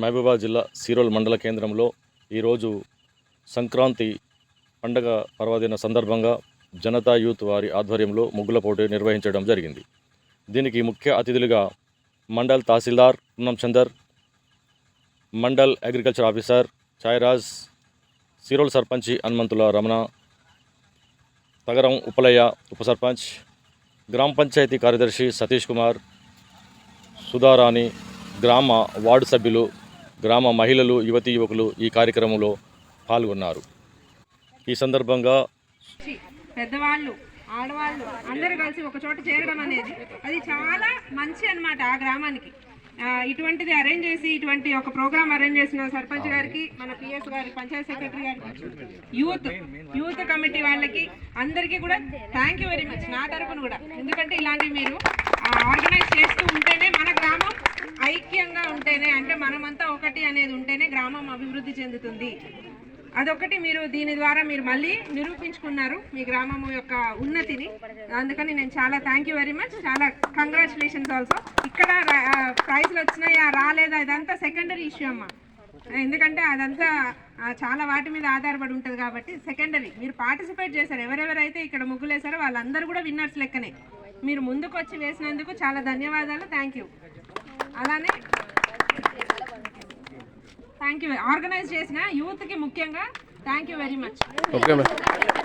మహబూబాబాద్ జిల్లా సీరోల్ మండల కేంద్రంలో ఈరోజు సంక్రాంతి పండగ పర్వదిన సందర్భంగా జనతా యూత్ వారి ఆధ్వర్యంలో ముగ్గుల పోటీ నిర్వహించడం జరిగింది. దీనికి ముఖ్య అతిథులుగా మండల్ తహసీల్దార్ పూనం చందర్ మండల్ అగ్రికల్చర్ ఆఫీసర్ ఛాయరాజ్ సీరోల్ సర్పంచి హనుమంతుల రమణ తగరం ఉపలయ్య ఉప సర్పంచ్ గ్రామ పంచాయతీ కార్యదర్శి సతీష్ కుమార్ సుధారాణి గ్రామ వార్డు సభ్యులు గ్రామ మహిళలు యువతి యువకులు ఈ కార్యక్రమంలో పాల్గొన్నారు. ఈ సందర్భంగా పెద్దవాళ్ళు ఆడవాళ్ళు అందరూ కలిసి ఒక చోట చేరడం అనేది అది చాలా మంచి అనమాట ఆ గ్రామానికి. ఇటువంటిది అరేంజ్ చేసి ఇటువంటి ఒక ప్రోగ్రామ్ అరేంజ్ చేసిన సర్పంచ్ గారికి మన పిఎస్ గారి పంచాయత్ సెక్రటరీ గారికి యూత్ యూత్ కమిటీ వాళ్ళకి అందరికీ కూడా థ్యాంక్ యూ వెరీ మచ్ నా తరపున కూడా. ఎందుకంటే ఇలాంటివి మీరు ఆర్గనైజ్ చేస్తూ ఉంటేనే మన గ్రామం ఐక్యంగా ఉంటేనే అంటే మనమంతా ఒకటి అనేది ఉంటేనే గ్రామం అభివృద్ధి చెందుతుంది. అదొకటి మీరు దీని ద్వారా మీరు మళ్ళీ నిరూపించుకున్నారు మీ గ్రామం యొక్క ఉన్నతిని. అందుకని నేను చాలా థ్యాంక్ యూ వెరీ మచ్ చాలా కంగ్రాచులేషన్స్ ఆల్సో ఇక్కడ ప్రైజ్లు వచ్చినాయా రాలేదా? ఇదంతా సెకండరీ ఇష్యూ అమ్మ. ఎందుకంటే అదంతా చాలా వాటి మీద ఆధారపడి ఉంటుంది కాబట్టి సెకండరీ మీరు పార్టిసిపేట్ చేశారు. ఎవరెవరైతే ఇక్కడ ముగ్గులేశారో వాళ్ళందరూ కూడా విన్నర్స్ లెక్కనే. మీరు ముందుకు వచ్చి వేసినందుకు చాలా ధన్యవాదాలు. థ్యాంక్ యూ అలానే థ్యాంక్ యూ ఆర్గనైజ్ చేసిన యూత్కి ముఖ్యంగా thank you very much okay